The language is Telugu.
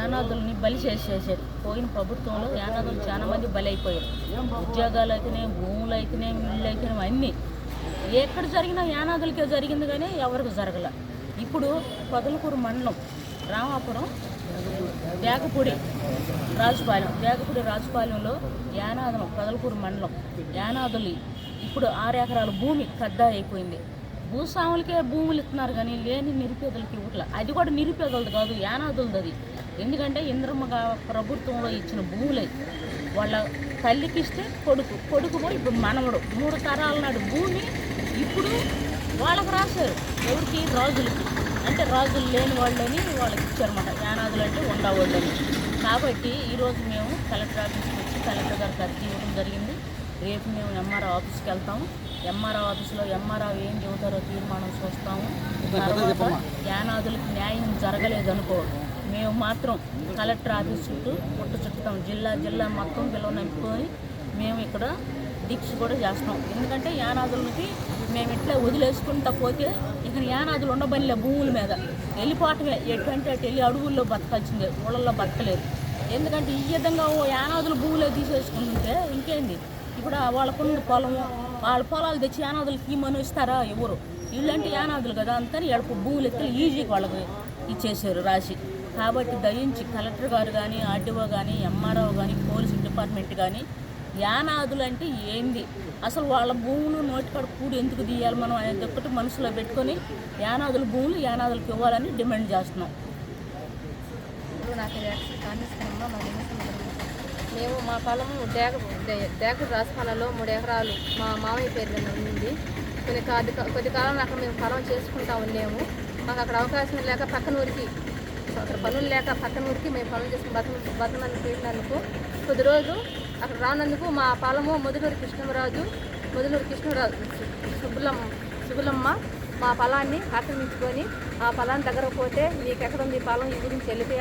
యానాదుల్ని బలి చేసేసారు. పోయిన ప్రభుత్వంలో యానాదులు చాలా మంది బలి అయిపోయారు ఉద్యోగాలు అయితేనే భూములు అయితేనే ఇళ్ళు అయితేనే అన్నీ. ఎక్కడ జరిగినా యానాదులకే జరిగింది కానీ ఎవరికి జరగల. ఇప్పుడు పొదలకూరు మండలం రామాపురం వేగపూడి రాజుపాలెం వేగపూడి రాజుపాలెంలో యానాదులం పొదలకూరు మండలం. యానాదులు ఇప్పుడు ఆరు ఎకరాల భూమి కద్దా అయిపోయింది. భూస్వాములకే భూములు ఇస్తున్నారు కానీ లేని నిరుపేదలకి ఇవ్వట్ల. అది కూడా నిరుపేదలది కాదు యానాదులది అది. ఎందుకంటే ఇంద్రమ్మ ప్రభుత్వంలో ఇచ్చిన భూములే. వాళ్ళ తల్లికి ఇస్తే కొడుకు. కొడుకు పోయి ఇప్పుడు మనవడు. మూడు తరాల నాడు భూమి ఇప్పుడు వాళ్ళకి రాశారు. ఎవరికి? రాజులకి. అంటే రాజులు లేని వాళ్ళని వాళ్ళకి ఇచ్చారన్నమాట. యానాదులు అంటే ఉండవాళ్ళని కాబట్టి ఈరోజు మేము కలెక్టర్ ఆఫీస్కి వచ్చి కలెక్టర్ గారికి అర్జీ ఇవ్వడం జరిగింది. రేపు మేము ఎంఆర్ఓ ఆఫీస్కి వెళ్తాము. ఎంఆర్ఓ ఆఫీస్లో ఎంఆర్ఓ ఏం చెబుతారో తీర్మానం చూస్తాము. తర్వాత యానాదులకు న్యాయం జరగలేదనుకో మేము మాత్రం కలెక్టర్ ఆఫీస్ చుట్టూ పుట్టు చుట్టుతాం. జిల్లా జిల్లా మొత్తం పిల్లలు మేము ఇక్కడ దీక్ష కూడా చేస్తాం ఎందుకంటే యానాదులకి మేము ఇట్లా వదిలేసుకుంటా పోతే ఇక యానాదులు ఉండబనిలే భూముల మీద. వెళ్ళిపోవటమే. ఎటువంటి అటు వెళ్ళి అడవుల్లో బతకాల్సిందే. ఊళ్ళల్లో బతకలేదు. ఎందుకంటే ఈ విధంగా ఓ యానాదులు భూములే తీసేసుకుంటుంటే ఇంకేంది? ఇప్పుడు వాళ్ళకున్న పొలము వాళ్ళ పొలాలు తెచ్చి యానాదులకి ఇమ్మని ఇస్తారా ఎవరు? వీళ్ళంటే యానాదులు కదా అంతని ఎడపు భూములు ఎత్తులు ఈజీగా వాళ్ళకి ఇచ్చేసారు రాసి కాబట్టి దయించి కలెక్టర్ గారు కానీ ఆర్డీఓ కానీ ఎంఆర్ఓ కానీ పోలీస్ డిపార్ట్మెంట్ కానీ యానాదులు అంటే ఏంది? అసలు వాళ్ళ భూములు నోటికాడ కూడి ఎందుకు తీయాలి మనం అనేది ఒక్కటి మనసులో పెట్టుకొని యానాదుల భూములు యానాదులకు ఇవ్వాలని డిమాండ్ చేస్తున్నాం. నాకు మేము మా పొలము డేగ డేగ రాసపాలలో మూడు ఎకరాలు మా మామయ్య పేరు మీద ఉంది. కొన్ని కొద్ది కాలం అక్కడ మేము పొలం చేసుకుంటా ఉన్నాము. మాకు అక్కడ అవకాశం లేక పక్కన ఊరికి అక్కడ పనులు లేక పక్కన ఊరికి మేము పనులు చేసుకుని బతక బతమని పెట్టినందుకు కొద్ది రోజు అక్కడ రానందుకు మా పొలము మొదలూరు కృష్ణరాజు మొదలూరు కృష్ణరాజు సుబ్బులమ్మ సుబ్బులమ్మ మా పొలాన్ని ఆక్రమించుకొని ఆ పొలాన్ని దగ్గర పోతే మీకు ఎక్కడ ఉంది పొలం? ఈ గురించి వెళ్ళిపోయి